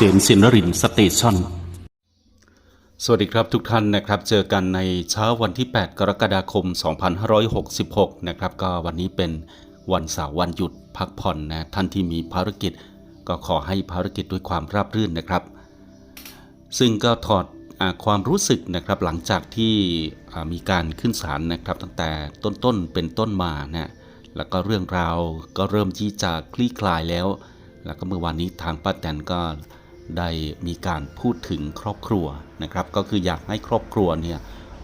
ษมสินรินสเตชันสวัสดีครับทุกท่านนะครับ เจอกันในเช้าวันที่ 8 กรกฎาคม 2566 นะครับก็วันนี้เป็นวันเสาร์วันหยุดพักผ่อนนะท่านที่มีภารกิจ ก็ขอให้ภารกิจด้วยความราบรื่นนะครับ ซึ่งก็ถอดอความรู้สึกนะครับหลังจากที่มีการขึ้นศาลนะครับ ตั้งแต่ต้นๆเป็นต้นมานะแล้วก็เรื่องราวก็เริ่มที่จะคลี่คลายแล้ว แล้วก็เมื่อวานนี้ทางป้าแตนก็ ได้มีการพูดถึงครอบครัวนะครับ ก็คืออยากให้ครอบครัวเนี่ย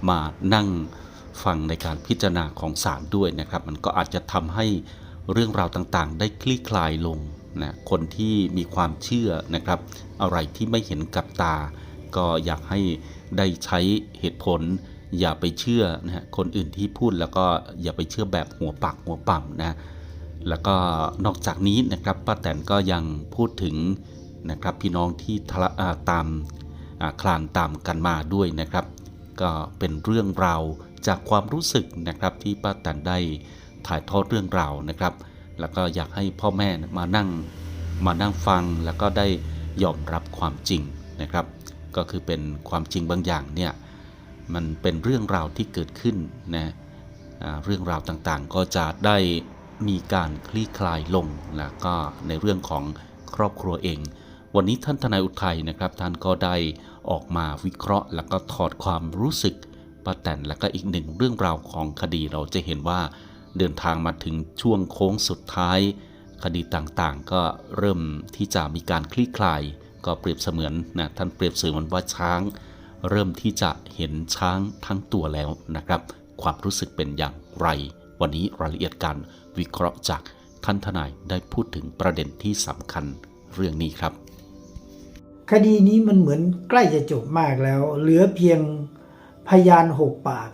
มานั่งฟังในการพิจารณาของศาลด้วยนะครับ มันก็อาจจะทำให้เรื่องราวต่างๆ ได้คลี่คลายลงนะคนที่มีความเชื่อนะครับ อะไรที่ไม่เห็นกับตา ก็อยากให้ได้ใช้เหตุผล อย่าไปเชื่อนะฮะคนอื่นที่พูดแล้วก็อย่าไปเชื่อแบบหัวปักหัวปั่มนะแล้วก็นอกจากนี้นะครับป้าแตนก็ยังพูดถึง นะครับ พี่น้องที่ทละอ่าตามาคลานตามกันมาด้วยนะครับ ก็เป็นเรื่องราวจากความรู้สึกนะครับที่ป้าแตนได้ถ่ายทอดเรื่องราวนะครับ แล้วก็อยากให้พ่อแม่มานั่งมานั่งฟังแล้วก็ได้ยอมรับความจริงนะครับ ก็คือเป็นความจริงบางอย่างเนี่ยมันเป็นเรื่องราวที่เกิดขึ้นนะเรื่องราวต่างๆ ก็จะได้มีการคลี่คลายลง แล้วก็ในเรื่องของครอบครัวเอง วันนี้ท่านทนายอุทัยนะครับท่านก็ได้ออกมาวิเคราะห์ แล้วก็ถอดความรู้สึกป้าแตนแล้วก็อีกหนึ่งเรื่องราวของคดีเราจะเห็นว่าเดินทางมาถึงช่วงโค้งสุดท้าย คดีต่างๆ ก็เริ่มที่จะมีการคลี่คลาย ก็เปรียบเสมือนนะท่านเปรียบเสมือนว่าช้าง เริ่มที่จะเห็นช้างทั้งตัวแล้วนะครับ ความรู้สึกเป็นอย่างไร วันนี้รายละเอียดการวิเคราะห์จากท่านทนายได้พูดถึงประเด็นที่สำคัญเรื่องนี้ครับ คดีนี้มันเหมือนใกล้จะจบมากแล้ว เหลือเพียงพยานหกปาก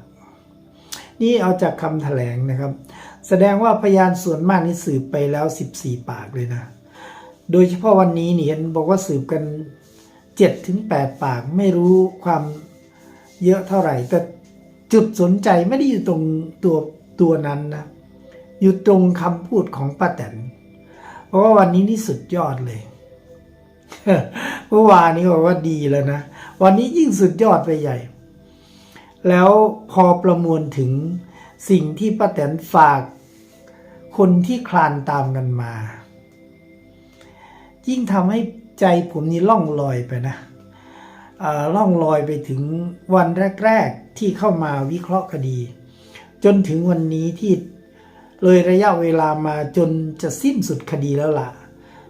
นี่เอาจากคำแถลงนะครับ แสดงว่าพยานส่วนมากนี่สืบไปแล้ว 14 ปากเลยนะ โดยเฉพาะวันนี้เนี่เห็นบอกว่าสืบกัน7ถึง8ปากไม่รู้ความเยอะเท่าไหร่ แต่จุดสนใจไม่ได้อยู่ตรงตัวตัวนั้นนะอยู่ตรงคำพูดของป้าแตนเพราะว่าวันนี้นี่สุดยอดเลย เมื่อวานนี้บอกว่าดีแล้วนะ วันนี้ยิ่งสุดยอดไปใหญ่ แล้วพอประมวลถึงสิ่งที่ป้าแตนฝาก คนที่คลานตามกันมา ยิ่งทำให้ใจผมนี่ล่องลอยไปนะอ่อล่องลอยไปถึงวันแรก ๆ ที่เข้ามาวิเคราะห์คดี จนถึงวันนี้ที่เลยระยะเวลามาจนจะสิ้นสุดคดีแล้วล่ะ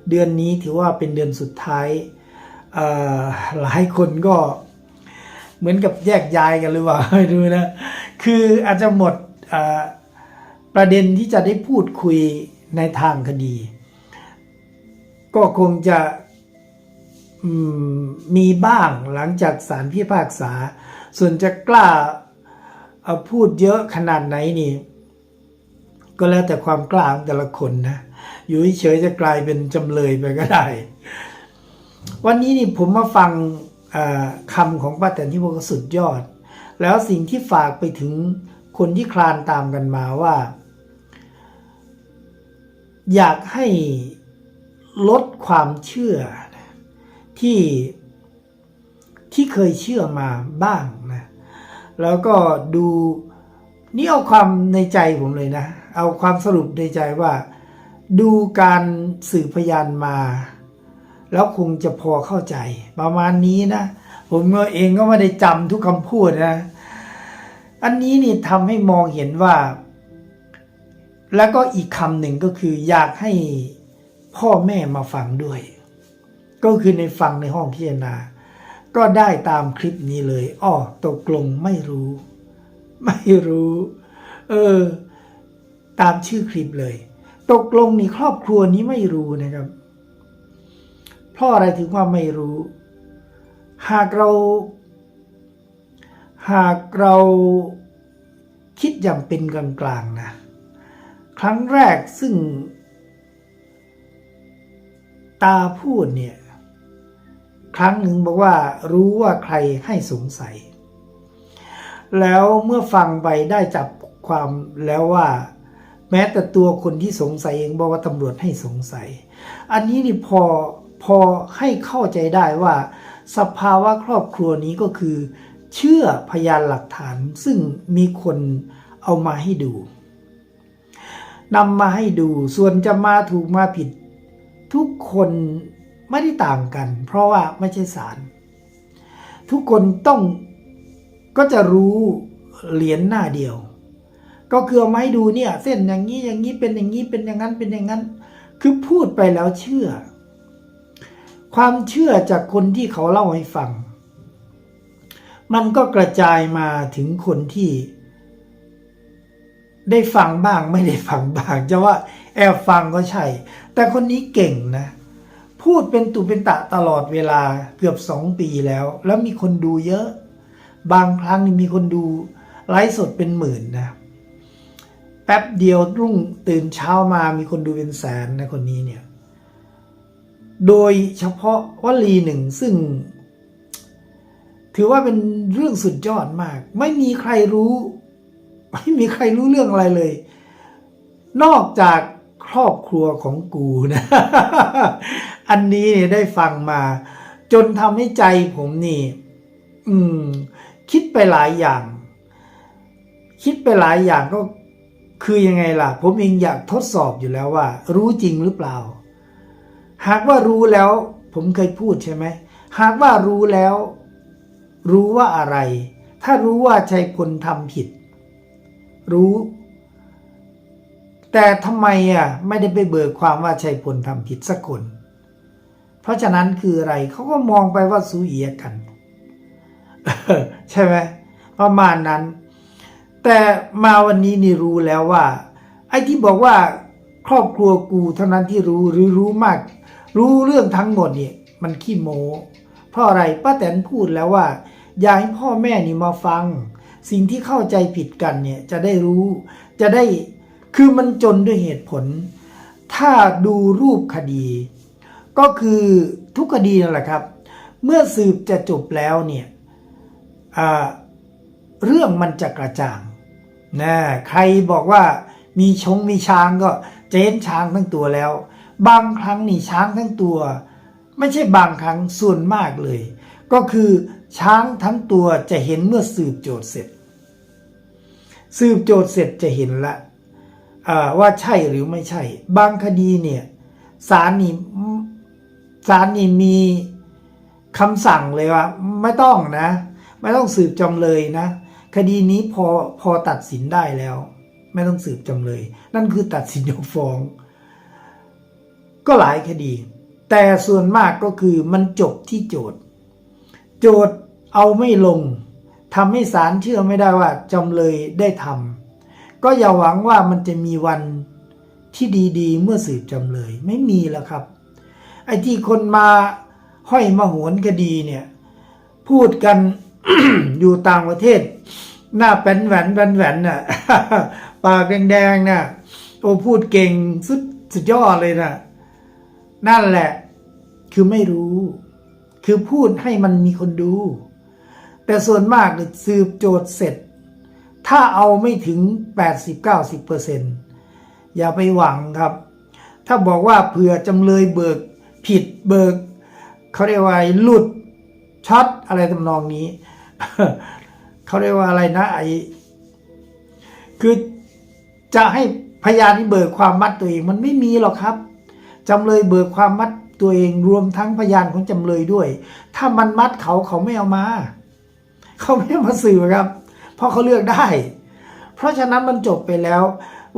เดือนนี้ถือว่าเป็นเดือนสุดท้าย หลายคนก็เหมือนกับแยกย้ายกันหรือเปล่าไม่รู้นะ คืออาจจะหมดประเด็นที่จะได้พูดคุยในทางคดี ก็คงจะมมีบ้างหลังจากสารพิพากษา ส่วนจะกล้าเอาพูดเยอะขนาดไหนนี่ ก็แล้วแต่ความกล้าของแต่ละคนนะ อยู่เฉยจะกลายเป็นจำเลยไปก็ได้ วันนี้นี่ผมมาฟังคำของป้าแตนที่บอกสุดยอด แล้วสิ่งที่ฝากไปถึงคนที่คลานตามกันมาว่า อยากให้ลดความเชื่อที่ที่เคยเชื่อมาบ้างนะแล้วก็ดูนี่เอาความในใจผมเลยนะ เอาความสรุปในใจว่า ดูการสืบพยานมา แล้วคงจะพอเข้าใจ ประมาณนี้นะ ผมเองก็ไม่ได้จำทุกคำพูดนะ อันนี้นี่ทำให้มองเห็นว่า แล้วก็อีกคำหนึ่งก็คืออยากให้พ่อแม่มาฟังด้วย ก็คือในฟังในห้องพิจารณา ก็ได้ตามคลิปนี้เลยอ้อตกลงไม่รู้ ไม่รู้ เออ ตามชื่อคลิปเลย ตกลงนี่ครอบครัวนี้ไม่รู้นะครับ เพราะอะไรถึงว่าไม่รู้ หากเรา หากเราคิดอย่างเป็นกลางๆนะ ครั้งแรกซึ่ง ตาพูดเนี่ย ครั้งหนึ่งบอกว่ารู้ว่าใครให้สงสัย แล้วเมื่อฟังไปได้จับความแล้วว่า แม้แต่ตัวคนที่สงสัยเองบอกว่าตำรวจให้สงสัย อันนี้นี่พอ พอให้เข้าใจได้ว่า สภาวะครอบครัวนี้ก็คือ เชื่อพยานหลักฐานซึ่งมีคนเอามาให้ดูนำมาให้ดูส่วนจะมาถูกมาผิด ทุกคนไม่ได้ต่างกัน เพราะว่าไม่ใช่ศาลทุกคนต้องก็จะรู้เหรียญหน้าเดียว ก็คือเอามาให้ดูเนี่ย เส้นอย่างนี้อย่างนี้เป็นอย่างนี้เป็นอย่างนั้นเป็นอย่างนั้น คือพูดไปแล้วเชื่อ ความเชื่อจากคนที่เขาเล่าให้ฟัง มันก็กระจายมาถึงคนที่ ได้ฟังบ้างไม่ได้ฟังบ้างจะว่าแอบฟังก็ใช่ แต่คนนี้เก่งนะ พูดเป็นตุเป็นตะตลอดเวลาเกือบสองปีแล้ว แล้วมีคนดูเยอะ บางครั้งมีคนดูไลฟ์สดเป็นหมื่นนะแป๊บเดียวรุ่งตื่นเช้ามามีคนดูเป็นแสนนะคนนี้เนี่ย โดยเฉพาะวลีหนึ่งซึ่ง ถือว่าเป็นเรื่องสุดยอดมาก ไม่มีใครรู้ ไม่มีใครรู้เรื่องอะไรเลย นอกจากครอบครัวของกูนะ อันนี้เนี่ยได้ฟังมา จนทำให้ใจผมนี่ อืม คิดไปหลายอย่าง คิดไปหลายอย่างก็คือยังไงล่ะ ผมเองอยากทดสอบอยู่แล้วว่า รู้จริงหรือเปล่า หากว่ารู้แล้ว ผมเคยพูดใช่ไหม หากว่ารู้แล้ว รู้ว่าอะไร ถ้ารู้ว่าชัยพลทำผิด รู้ แต่ทำไมอะไม่ได้ไปเบิกความว่าชัยพลทำผิดสักคน เพราะฉะนั้นคืออะไรเขาก็มองไปว่าสูเอียกัน ใช่ไหมประมาณนั้น แต่มาวันนี้นี่รู้แล้วว่า ไอ้ที่บอกว่าครอบครัวกูเท่านั้นที่รู้หรือรู้มาก รู้เรื่องทั้งหมดเนี่ยมันขี้โม้ เพราะอะไรป้าแตนพูดแล้วว่า อย่าให้พ่อแม่นี่มาฟัง สิ่งที่เข้าใจผิดกันเนี่ยจะได้รู้จะได้คือมันจนด้วยเหตุผล ถ้าดูรูปคดี ก็คือทุกคดีนั่นแหละครับ เมื่อสืบจะจบแล้วเนี่ยเรื่องมันจะกระจ่างนะใครบอกว่ามีชงมีช้างก็เห็นช้างทั้งตัวแล้ว บางครั้งนี่ช้างทั้งตัว ไม่ใช่บางครั้งส่วนมากเลย ก็คือช้างทั้งตัวจะเห็นเมื่อสืบโจทย์เสร็จ สืบโจทย์เสร็จจะเห็นละว่าใช่หรือไม่ใช่ บางคดีเนี่ยศาลนี่ศาลนี่มีคำสั่งเลยว่า ไม่ต้องนะ ไม่ต้องสืบจำเลยนะ คดีนี้พอพอตัดสินได้แล้ว ไม่ต้องสืบจำเลย นั่นคือตัดสินยกฟ้อง ก็หลายคดี แต่ส่วนมากก็คือมันจบที่โจทย์ โจทย์เอาไม่ลงทำให้ศาลเชื่อไม่ได้ว่าจำเลยได้ทำก็อย่าหวังว่ามันจะมีวันที่ดีๆ เมื่อสืบจำเลย ไม่มีแล้วครับ ไอ้ที่คนมาห้อยมาหวนคดีเนี่ย พูดกันอยู่ต่างประเทศ หน้าแป้นแหวนแป้นแหวนน่ะปากแดงๆน่ะโอ้พูดเก่งสุดสุดยอดเลยน่ะ นั่นแหละ คือไม่รู้ คือพูดให้มันมีคนดู แต่ส่วนมากเนี่ยสืบโจทย์เสร็จ ถ้าเอาไม่ถึง 80-90%เปอร์เซ็นอย่าไปหวังครับ ถ้าบอกว่าเผื่อจำเลยเบิกผิดเบิกเขาเรียกว่าหลุดช็อตอะไรทำนองนี้ เขาเรียกว่าอะไรนะไอคือจะให้พยานที่เบิกความมัดตัวเองมันไม่มีหรอกครับ จำเลยเบิกความมัดตัวเองรวมทั้งพยานของจำเลยด้วย ถ้ามันมัดเขาเขาไม่เอามา เขาไม่มาสื่อครับ เพราะเขาเลือกได้ เพราะฉะนั้นมันจบไปแล้ว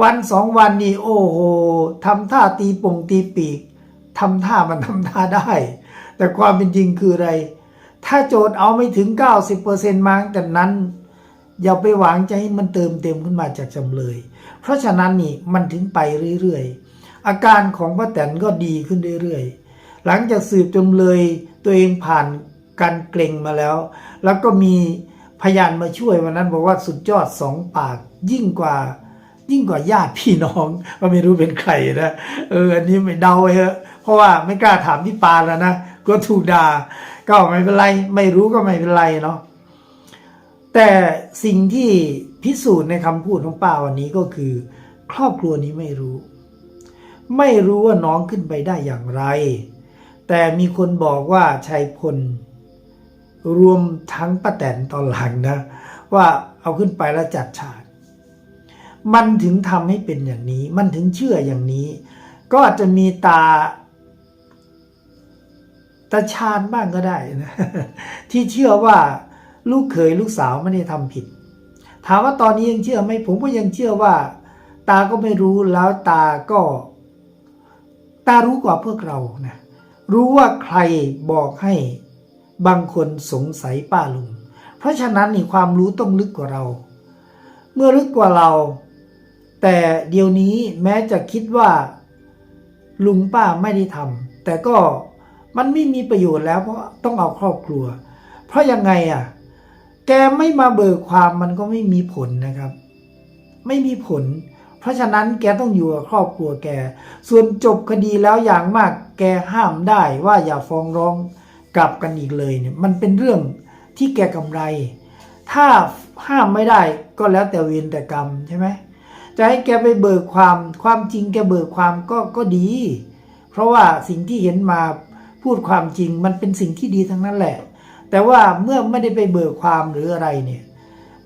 วันสองวันนี้โอ้โหทำท่าตีปงตีปีกทำท่ามันทำท่าได้ แต่ความเป็นจริงคืออะไร ถ้าโจทย์เอาไม่ถึง 90%มาแต่นั้น อย่าไปหวังจะให้มันเติมเต็มขึ้นมาจากจำเลย เพราะฉะนั้นนี่มันถึงไปเรื่อยๆ อาการของป้าแตนก็ดีขึ้นเรื่อยๆ หลังจากสืบจำเลยตัวเองผ่านการเกรงมาแล้ว แล้วก็มีพยานมาช่วยวันนั้นบอกว่าสุดยอดสองปากยิ่งกว่า ยิ่งกว่าญาติพี่น้องก็ไม่รู้เป็นใครนะเอออันนี้ไม่เดาเถอะเพราะว่าไม่กล้าถามพี่ปาแล้วนะก็ถูกด่าก็ไม่เป็นไรไม่รู้ก็ไม่เป็นไรเนาะแต่สิ่งที่พิสูจน์ในคำพูดของป้าวันนี้ก็คือ ครอบครัวนี้ไม่รู้ ไม่รู้ว่าน้องขึ้นไปได้อย่างไร แต่มีคนบอกว่าชัยพล รวมทั้งป้าแตนตอนหลังนะ ว่าเอาขึ้นไปแล้วจัดฉาก มันถึงทำให้เป็นอย่างนี้ มันถึงเชื่ออย่างนี้ ก็อาจจะมีตาตาชาญบ้างก็ได้นะที่เชื่อว่าลูกเขยลูกสาวไม่ได้ทำผิด ถามว่าตอนนี้ยังเชื่อไหมผมก็ยังเชื่อว่า ตาก็ไม่รู้แล้วตาก็ ตารู้กว่าพวกเรานะรู้ว่าใครบอกให้บางคนสงสัยป้าลุง เพราะฉะนั้นนี่ความรู้ต้องลึกกว่าเรา เมื่อลึกกว่าเรา แต่เดี๋ยวนี้แม้จะคิดว่าลุงป้าไม่ได้ทำแต่ก็มันไม่มีประโยชน์แล้วเพราะต้องเอาครอบครัว เพราะยังไงอะ แกไม่มาเบิกความมันก็ไม่มีผลนะครับ ไม่มีผล เพราะฉะนั้นแกต้องอยู่กับครอบครัวแก ส่วนจบคดีแล้วอย่างมากแกห้ามได้ว่าอย่าฟ้องร้องกลับกันอีกเลยเนี่ยมันเป็นเรื่องที่แกกำไร ถ้าห้ามไม่ได้ก็แล้วแต่เวรแต่กรรมใช่ไหมจะให้แกไปเบิกความความจริงแกเบิกความก็ก็ดี เพราะว่าสิ่งที่เห็นมาพูดความจริงมันเป็นสิ่งที่ดีทั้งนั้นแหละ แต่ว่าเมื่อไม่ได้ไปเบิกความหรืออะไรเนี่ย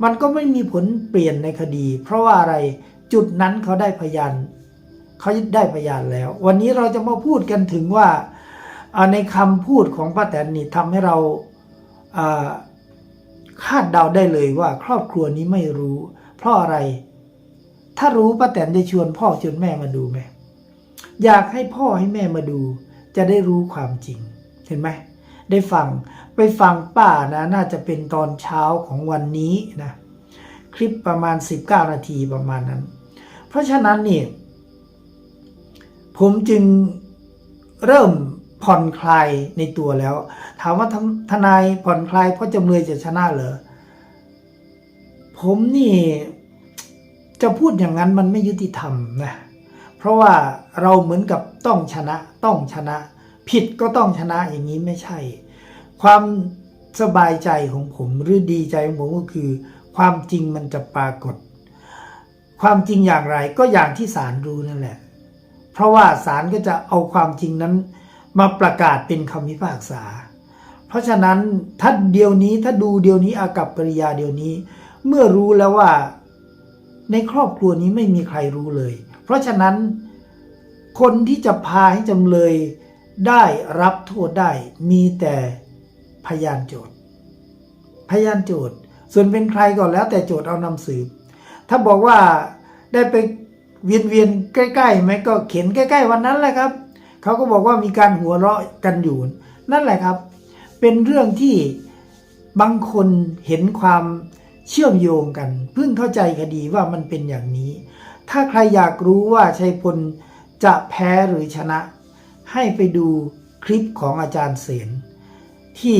มันก็ไม่มีผลเปลี่ยนในคดี เพราะว่าอะไร จุดนั้นเขาได้พยานเขาได้พยานแล้ว วันนี้เราจะมาพูดกันถึงว่าในคำพูดของป้าแตนนี่ทำให้เราคาดเดาได้เลยว่า ครอบครัวนี้ไม่รู้ เพราะอะไร ถ้ารู้ป้าแตนได้ชวนพ่อชวนแม่มาดูไหมอยากให้พ่อให้แม่มาดู จะได้รู้ความจริง เห็นไหมได้ฟังไปฟังป้านะน่าจะเป็นตอนเช้าของวันนี้นะ คลิปประมาณ 19 นาทีประมาณนั้น เพราะฉะนั้นนี่ผมจึงเริ่มผ่อนคลายในตัวแล้ว ถามว่าททนายผ่อนคลายเพราะจำเลยจะชนะเหรอผมนี่จะพูดอย่างนั้นมันไม่ยุติธรรมนะเพราะว่าเราเหมือนกับต้องชนะต้องชนะ ผิดก็ต้องชนะอย่างนี้ไม่ใช่ ความสบายใจของผมหรือดีใจของผมก็คือ ความจริงมันจะปรากฏ ความจริงอย่างไรก็อย่างที่ศาลรู้นั่นแหละ เพราะว่าศาลก็จะเอาความจริงนั้นมาประกาศเป็นคำพิพากษา เพราะฉะนั้นถ้าเดียวนี้ถ้าดูเดียวนี้อากับกริยาเดียวนี้ เมื่อรู้แล้วว่าในครอบครัวนี้ไม่มีใครรู้เลย เพราะฉะนั้นคนที่จะพาให้จำเลยได้รับโทษได้มีแต่พยานโจทย์ พยานโจทย์ ส่วนเป็นใครก็แล้วแต่โจทย์เอานำสืบ ถ้าบอกว่าได้ไปเวียนเวียนๆใกล้ๆไหมก็เข็นใกล้ๆวันนั้นแหละครับเขาก็บอกว่ามีการหัวเราะกันอยู่ นั่นแหละครับ เป็นเรื่องที่บางคนเห็นความเชื่อมโยงกัน เพิ่งเข้าใจคดีว่ามันเป็นอย่างนี้ ถ้าใครอยากรู้ว่าชัยพลจะแพ้หรือชนะ ให้ไปดูคลิปของอาจารย์เสนที่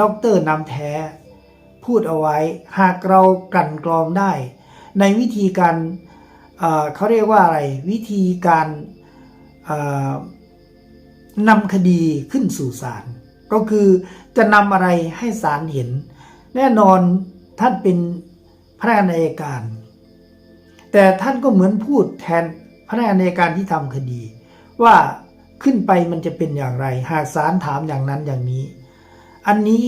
ด็อกเตอร์นำแท้ พูดเอาไว้หากเรากลั่นกรองได้ ในวิธีการเเขาเรียกว่าอะไรวิธีการนำคดีขึ้นสู่ศาลก็คือจะนำอะไรให้ศาลเห็น แน่นอนท่านเป็นพนักงานอัยการ แต่ท่านก็เหมือนพูดแทนพนักงานอัยการที่ทำคดี ว่าขึ้นไปมันจะเป็นอย่างไร หากศาลถามอย่างนั้นอย่างนี้ อันนี้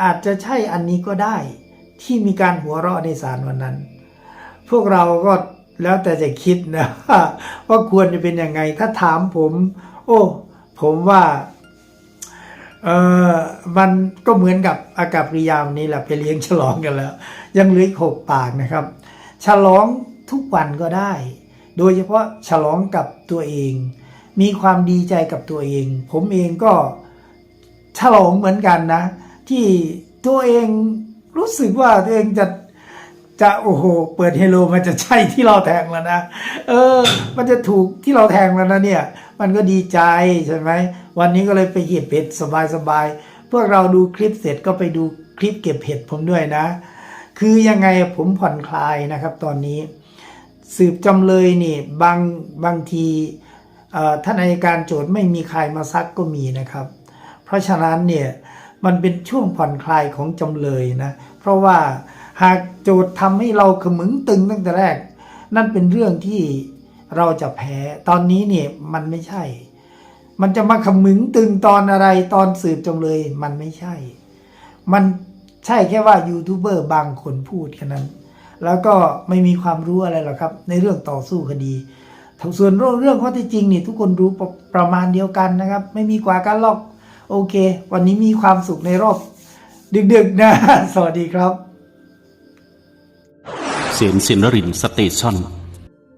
อาจจะใช่อันนี้ก็ได้ที่มีการหัวเราะในศาลวันนั้น พวกเราก็แล้วแต่จะคิดนะว่าว่าควรจะเป็นยังไง ถ้าถามผม โอ้ ผมว่าเออมันก็เหมือนกับอากับริยามนี้แหละไปเลี้ยงฉลองกันแล้ว ยังเหลืออีกหกปากนะครับ ฉลองทุกวันก็ได้ โดยเฉพาะฉลองกับตัวเอง มีความดีใจกับตัวเอง ผมเองก็ฉลองเหมือนกันนะ ที่ตัวเองรู้สึกว่าตัวเองจะ จะโอ้โห เปิดเฮโลมันจะใช่ที่เราแทงแล้วนะ เออ มันจะถูกที่เราแทงแล้วนะเนี่ย มันก็ดีใจใช่ไหม วันนี้ก็เลยไปเก็บเห็ดสบายๆ พวกเราดูคลิปเสร็จก็ไปดูคลิปเก็บเห็ดผมด้วยนะ คือยังไงผมผ่อนคลายนะครับ ตอนนี้ สืบจำเลยนี่บางบางทีท่านอัยการโจทย์ไม่มีใครมาซักก็มีนะครับ เพราะฉะนั้นเนี่ยมันเป็นช่วงผ่อนคลายของจำเลยนะ เพราะว่า หากโจทย์ทำให้เราขมึงตึงตั้งแต่แรก นั่นเป็นเรื่องที่เราจะแพ้ตอนนี้เนี่ยมันไม่ใช่ มันจะมาขมึงตึงตอนอะไรตอนสืบจำเลย มันไม่ใช่ มันใช่แค่ว่ายูทูบเบอร์บางคนพูดแค่นั้น แล้วก็ไม่มีความรู้อะไรหรอกครับ ในเรื่องต่อสู้คดีส่วนเรื่องเรื่องข้อท็จจริงนี่ทุกคนรู้ประประมาณเดียวกันนะครับ ไม่มีกว่ากันหรอก โอเค วันนี้มีความสุขในรอบ ดึกๆนะ สวัสดีครับ เสนสินรินสเตชัน